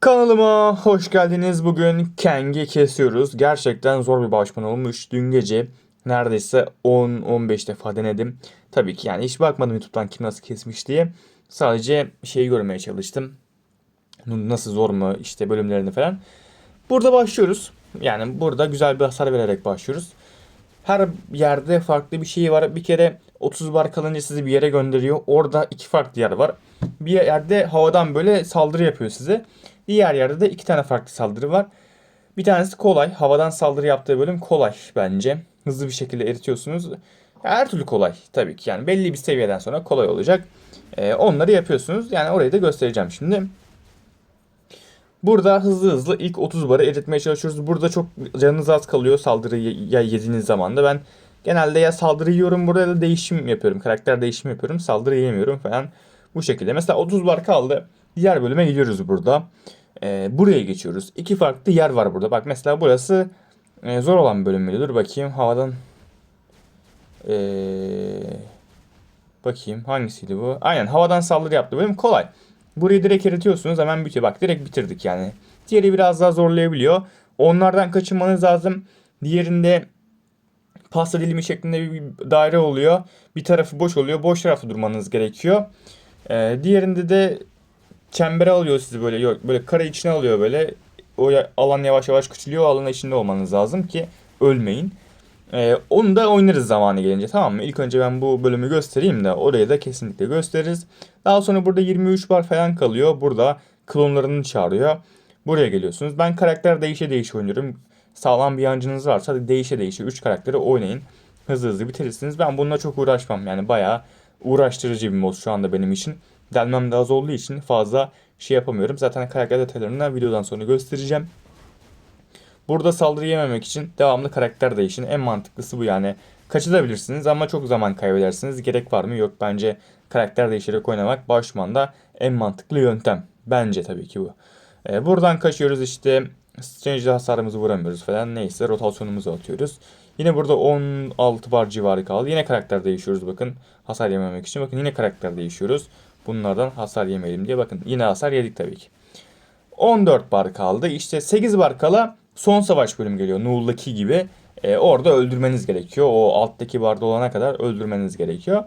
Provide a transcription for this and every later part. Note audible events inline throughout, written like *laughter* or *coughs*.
Kanalıma hoş geldiniz. Bugün Kang'i kesiyoruz. Gerçekten zor bir başman olmuş. Dün gece neredeyse 10-15 defa denedim. Tabii ki yani hiç bakmadım YouTube'dan kim nasıl kesmiş diye. Sadece şeyi görmeye çalıştım. Nasıl zor mu işte bölümlerini falan. Burada başlıyoruz. Yani burada güzel bir hasar vererek başlıyoruz. Her yerde farklı bir şey var. Bir kere 30 bar kalınca sizi bir yere gönderiyor. Orada iki farklı yer var. Bir yerde havadan böyle saldırı yapıyor size. Diğer yerde de iki tane farklı saldırı var. Bir tanesi kolay. Havadan saldırı yaptığı bölüm kolay bence. Hızlı bir şekilde eritiyorsunuz. Her türlü kolay tabii ki. Yani belli bir seviyeden sonra kolay olacak. Ee, onları yapıyorsunuz. Yani orayı da göstereceğim şimdi. Burada hızlı hızlı ilk 30 barı eritmeye çalışıyoruz. Burada çok canınız az kalıyor saldırıyı ya yediğiniz zaman da. Ben genelde ya saldırı yiyorum burada ya da değişim yapıyorum. Karakter değişimi yapıyorum. Saldırı yemiyorum falan. Bu şekilde. Mesela 30 bar kaldı. Diğer bölüme gidiyoruz burada. Ee, buraya geçiyoruz. İki farklı yer var burada. Bak mesela burası e, zor olan bölüm müydü? Dur bakayım havadan. Ee, bakayım hangisiydi bu? Aynen havadan saldırı yaptı bölüm kolay. Burayı direkt eritiyorsunuz hemen bitiyor. Bak direkt bitirdik yani. Diğeri biraz daha zorlayabiliyor. Onlardan kaçınmanız lazım. Diğerinde pasta dilimi şeklinde bir daire oluyor. Bir tarafı boş oluyor. Boş tarafta durmanız gerekiyor. Ee, diğerinde de çembere alıyor sizi böyle yok böyle kare içine alıyor böyle. O alan yavaş yavaş küçülüyor. O alanın içinde olmanız lazım ki ölmeyin. Ee, onu da oynarız zamanı gelince tamam mı? İlk önce ben bu bölümü göstereyim de orayı da kesinlikle gösteririz. Daha sonra burada 23 bar falan kalıyor. Burada klonlarını çağırıyor. Buraya geliyorsunuz. Ben karakter değişe değişe oynuyorum. Sağlam bir yancınız varsa değişe değişe 3 karakteri oynayın. Hızlı hızlı bitirirsiniz. Ben bununla çok uğraşmam. Yani bayağı uğraştırıcı bir mod şu anda benim için. Delmem de az olduğu için fazla şey yapamıyorum. Zaten karakter detaylarını videodan sonra göstereceğim. Burada saldırı yememek için devamlı karakter değişin. En mantıklısı bu yani. Kaçırabilirsiniz ama çok zaman kaybedersiniz. Gerek var mı? Yok. Bence karakter değiştirerek oynamak başmanda en mantıklı yöntem. Bence tabii ki bu. Ee, buradan kaçıyoruz işte. Strange'de hasarımızı vuramıyoruz falan. Neyse rotasyonumuzu atıyoruz. Yine burada 16 bar civarı kaldı. Yine karakter değişiyoruz bakın. Hasar yememek için. Bakın yine karakter değişiyoruz. Bunlardan hasar yemeyelim diye. Bakın yine hasar yedik tabii ki. 14 bar kaldı. İşte 8 bar kala son savaş bölüm geliyor. Null'daki gibi. Ee, orada öldürmeniz gerekiyor. O alttaki barda olana kadar öldürmeniz gerekiyor.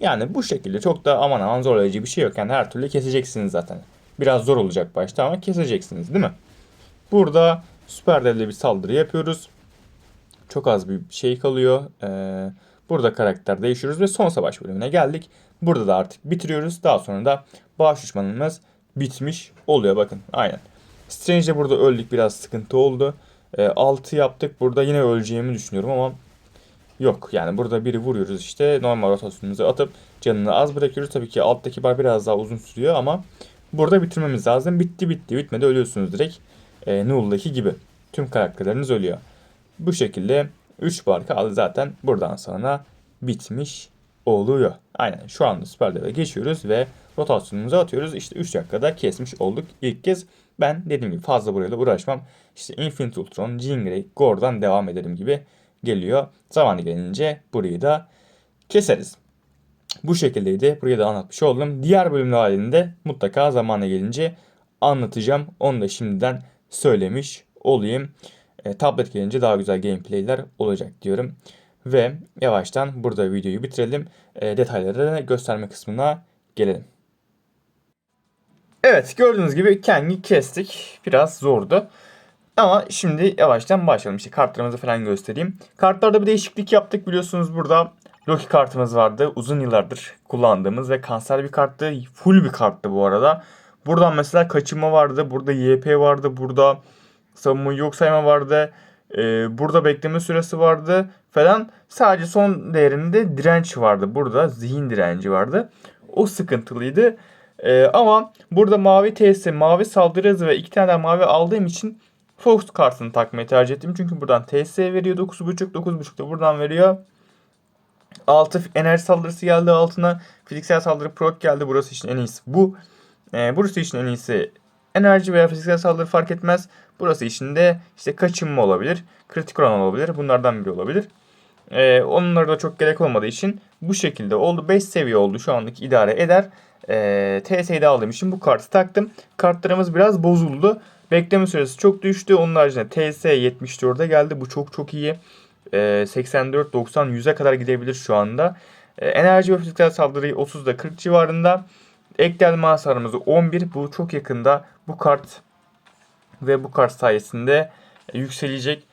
Yani bu şekilde çok da aman aman zorlayıcı bir şey yok. Yani her türlü keseceksiniz zaten. Biraz zor olacak başta ama keseceksiniz değil mi? Burada süper devle bir saldırı yapıyoruz. Çok az bir şey kalıyor. Ee, burada karakter değişiyoruz ve son savaş bölümüne geldik. Burada da artık bitiriyoruz. Daha sonra da bağış düşmanımız bitmiş oluyor bakın. Aynen. Strange'de burada öldük biraz sıkıntı oldu. 6 yaptık. Burada yine öleceğimi düşünüyorum ama yok. Yani burada biri vuruyoruz işte. Normal rotasyonumuzu atıp canını az bırakıyoruz. Tabii ki alttaki bar biraz daha uzun sürüyor ama burada bitirmemiz lazım. Bitti bitti bitmedi ölüyorsunuz direkt. Ee, Null'daki gibi. Tüm karakterleriniz ölüyor. Bu şekilde 3 bar kaldı zaten buradan sonra bitmiş oluyor. Aynen şu anda Süper Dev'e geçiyoruz ve rotasyonumuzu atıyoruz. İşte 3 dakikada kesmiş olduk ilk kez. Ben dediğim gibi fazla burayla uğraşmam. İşte Infinite Ultron, Jean Grey, Gore'dan devam edelim gibi geliyor. Zamanı gelince burayı da keseriz. Bu şekildeydi. Burayı da anlatmış oldum. Diğer bölümler halinde mutlaka zamanı gelince anlatacağım. Onu da şimdiden söylemiş olayım. E, tablet gelince daha güzel gameplayler olacak diyorum. Ve yavaştan burada videoyu bitirelim. E, detayları gösterme kısmına gelelim. Evet gördüğünüz gibi Kang'i kestik. Biraz zordu. Ama şimdi yavaştan başlayalım. İşte kartlarımızı falan göstereyim. Kartlarda bir değişiklik yaptık biliyorsunuz burada. Loki kartımız vardı. Uzun yıllardır kullandığımız ve kanser bir karttı. Full bir karttı bu arada. Buradan mesela kaçınma vardı. Burada YP vardı. Burada savunma yok sayma vardı. Ee, burada bekleme süresi vardı falan. Sadece son değerinde direnç vardı. Burada zihin direnci vardı. O sıkıntılıydı. Ee, ama burada mavi TS, mavi saldırı hızı ve iki tane daha mavi aldığım için Fox kartını takmayı tercih ettim. Çünkü buradan TS veriyor 9.5, 9.5 da buradan veriyor. 6 enerji saldırısı geldi altına. Fiziksel saldırı proc geldi. Burası için en iyisi bu. Ee, burası için en iyisi enerji veya fiziksel saldırı fark etmez. Burası için de işte kaçınma olabilir. Kritik oran olabilir. Bunlardan biri olabilir. Ee, onlara da çok gerek olmadığı için bu şekilde oldu. 5 seviye oldu şu anlık idare eder. Ee, TS'yi aldığım için bu kartı taktım. Kartlarımız biraz bozuldu. Bekleme süresi çok düştü. Onun haricinde TS 74'e geldi. Bu çok çok iyi. Ee, 84, 90, 100'e kadar gidebilir şu anda. Ee, enerji ve fiziksel saldırıyı 30'da 40 civarında. Ek delme hasarımızı 11. Bu çok yakında. Bu kart ve bu kart sayesinde e, yükselecek.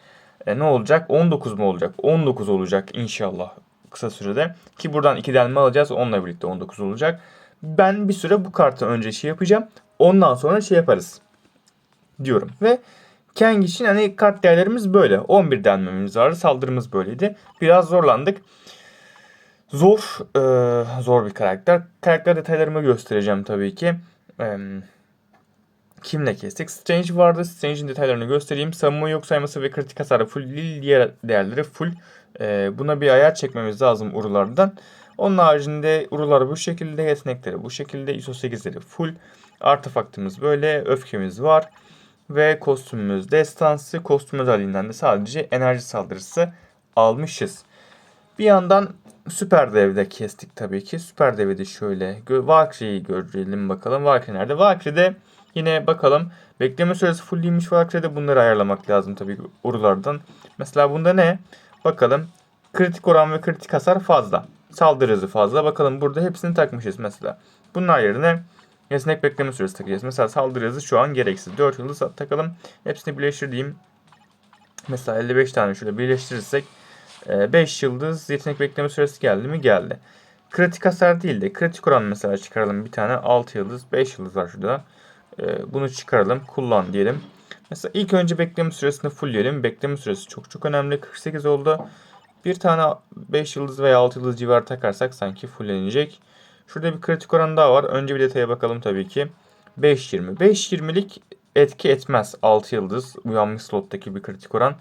E, ne olacak? 19 mu olacak? 19 olacak inşallah kısa sürede. Ki buradan 2 delme alacağız. Onunla birlikte 19 olacak. Ben bir süre bu kartı önce şey yapacağım. Ondan sonra şey yaparız. Diyorum. Ve Kang için hani kart değerlerimiz böyle. 11 delmemiz vardı. Saldırımız böyleydi. Biraz zorlandık. Zor, e, zor bir karakter. Karakter detaylarımı göstereceğim tabii ki. E, kimle kestik? Strange vardı. Strange'in detaylarını göstereyim. Savunma yok sayması ve kritik hasarı full. Diğer değerleri full. E, buna bir ayar çekmemiz lazım urulardan. Onun haricinde urular bu şekilde, yetenekleri bu şekilde, ISO 8'leri full. Artefaktımız böyle, öfkemiz var. Ve kostümümüz destansı. Kostüm özelliğinden de sadece enerji saldırısı almışız. Bir yandan Süper Dev'de kestik tabii ki. Süper Dev'i de şöyle Valkyrie'yi görelim bakalım. Valkyrie nerede? Valkyrie'de yine bakalım. Bekleme süresi fullliymiş Valkyrie'de bunları ayarlamak lazım tabii ki urulardan. Mesela bunda ne? Bakalım. Kritik oran ve kritik hasar fazla. Saldırı hızı fazla. Bakalım burada hepsini takmışız mesela. Bunlar yerine Yetenek bekleme süresi takacağız. Mesela saldırı hızı şu an gereksiz. 4 yıldız takalım. Hepsini birleştir diyeyim. Mesela 55 tane şöyle birleştirirsek 5 yıldız yetenek bekleme süresi geldi mi? Geldi. Kritik hasar değil de kritik oran mesela çıkaralım bir tane 6 yıldız 5 yıldız var şurada. Bunu çıkaralım kullan diyelim. Mesela ilk önce bekleme süresini fullleyelim. Bekleme süresi çok çok önemli. 48 oldu. Bir tane 5 yıldız veya 6 yıldız civarı takarsak sanki fullenecek. Şurada bir kritik oran daha var. Önce bir detaya bakalım tabii ki. 5.20. 5.20'lik etki etmez. 6 yıldız uyanmış slottaki bir kritik oran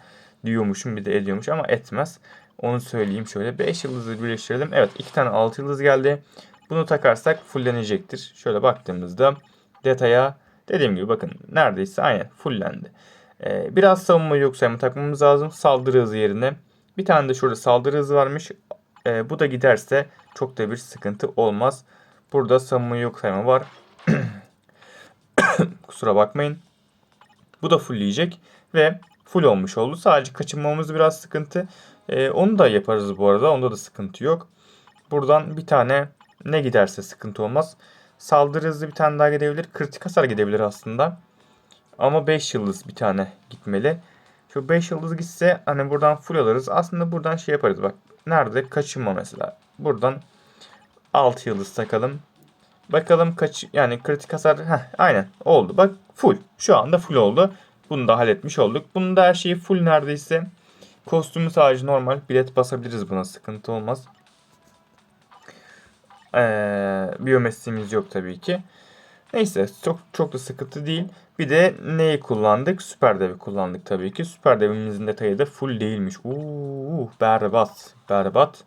diyormuşum bir de ediyormuş ama etmez. Onu söyleyeyim şöyle. 5 yıldızı birleştirelim. Evet 2 tane 6 yıldız geldi. Bunu takarsak fullenecektir. Şöyle baktığımızda detaya dediğim gibi bakın neredeyse aynen fullendi. Ee, biraz savunma yok sayımı takmamız lazım. Saldırı hızı yerine. Bir tane de şurada saldırı hızı varmış. Ee, bu da giderse çok da bir sıkıntı olmaz. Burada savunma yok sayma var. *coughs* Kusura bakmayın. Bu da fullleyecek ve full olmuş oldu. Sadece kaçınmamız biraz sıkıntı. Ee, onu da yaparız bu arada. Onda da sıkıntı yok. Buradan bir tane ne giderse sıkıntı olmaz. Saldırı hızlı bir tane daha gidebilir. Kritik hasar gidebilir aslında. Ama 5 yıldız bir tane gitmeli. Şu 5 yıldız gitse hani buradan full alırız. Aslında buradan şey yaparız bak. Nerede? Kaçınma mesela. Buradan 6 yıldız takalım. Bakalım kaç yani kritik hasar heh, aynen oldu. Bak full. Şu anda full oldu. Bunu da halletmiş olduk. Bunun da her şeyi full neredeyse. Kostümü sadece normal bilet basabiliriz buna sıkıntı olmaz. Ee, biyometrimiz yok tabii ki. Neyse çok çok da sıkıntı değil. Bir de neyi kullandık? Süper devi kullandık tabii ki. Süper devimizin detayı da full değilmiş. Uuu berbat berbat.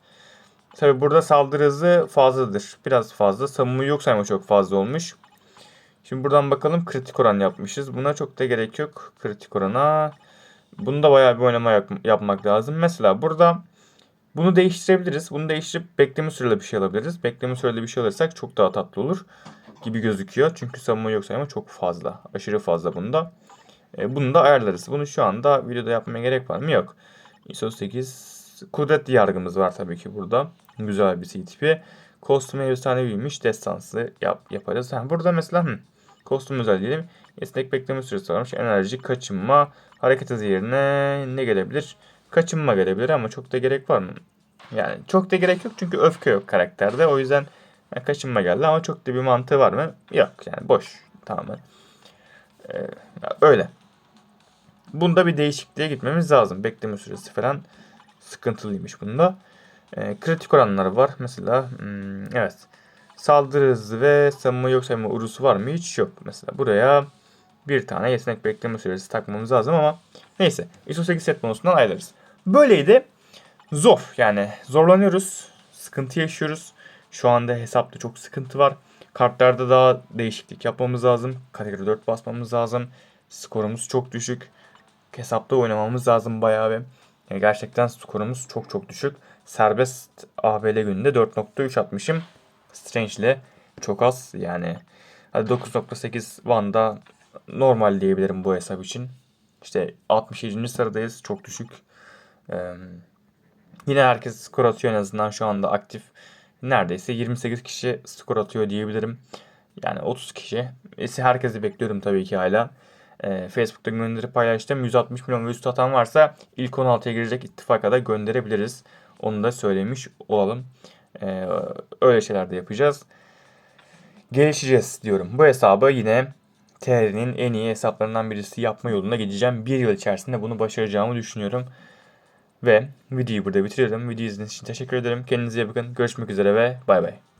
Tabi burada saldırı hızı fazladır. Biraz fazla. Savunma yok sayma çok fazla olmuş. Şimdi buradan bakalım kritik oran yapmışız. Buna çok da gerek yok. Kritik orana. Bunu da bayağı bir oynama yap yapmak lazım. Mesela burada bunu değiştirebiliriz. Bunu değiştirip bekleme süreli bir şey alabiliriz. Bekleme süreli bir şey alırsak çok daha tatlı olur gibi gözüküyor. Çünkü savunma yok sayma çok fazla. Aşırı fazla bunda. E, bunu da ayarlarız. Bunu şu anda videoda yapmaya gerek var mı? Yok. ISO 8 kudretli yargımız var tabii ki burada. Güzel bir C tipi. Kostüm efsaneviymiş. Destansı yap, yaparız. Ha, burada mesela hı, kostüm özel diyelim. Esnek bekleme süresi varmış. Enerji, kaçınma, hareket hızı yerine ne gelebilir? Kaçınma gelebilir ama çok da gerek var mı? Yani çok da gerek yok çünkü öfke yok karakterde. O yüzden yani kaçınma geldi ama çok da bir mantığı var mı? Yok yani boş tamamen. Ee, öyle. Bunda bir değişikliğe gitmemiz lazım. Bekleme süresi falan sıkıntılıymış bunda. Ee, kritik oranları var. Mesela hmm, evet. Saldırı hızı ve savunma yok sayma urusu var mı? Hiç yok. Mesela buraya bir tane yetenek bekleme süresi takmamız lazım ama neyse. ISO 8 set bonusundan aylarız. Böyleydi. Zor. Yani zorlanıyoruz. Sıkıntı yaşıyoruz. Şu anda hesapta çok sıkıntı var. Kartlarda daha değişiklik yapmamız lazım. Kategori 4 basmamız lazım. Skorumuz çok düşük. Hesapta oynamamız lazım bayağı bir. Yani gerçekten skorumuz çok çok düşük. Serbest ABL gününde 4.3 atmışım. Strange ile çok az. Yani hadi 9.8 Van'da normal diyebilirim bu hesap için. İşte 67. sıradayız. Çok düşük. Ee, yine herkes skor atıyor en azından şu anda aktif. Neredeyse 28 kişi skor atıyor diyebilirim. Yani 30 kişi. Herkesi bekliyorum tabii ki hala. Ee, Facebook'ta gönderip paylaştım. 160 milyon ve üstü atan varsa ilk 16'ya girecek ittifaka da gönderebiliriz. Onu da söylemiş olalım. Ee, öyle şeyler de yapacağız. Gelişeceğiz diyorum. Bu hesabı yine TR'nin en iyi hesaplarından birisi yapma yolunda gideceğim. Bir yıl içerisinde bunu başaracağımı düşünüyorum. Ve videoyu burada bitiriyorum. Video izlediğiniz için teşekkür ederim. Kendinize iyi bakın. Görüşmek üzere ve bay bay.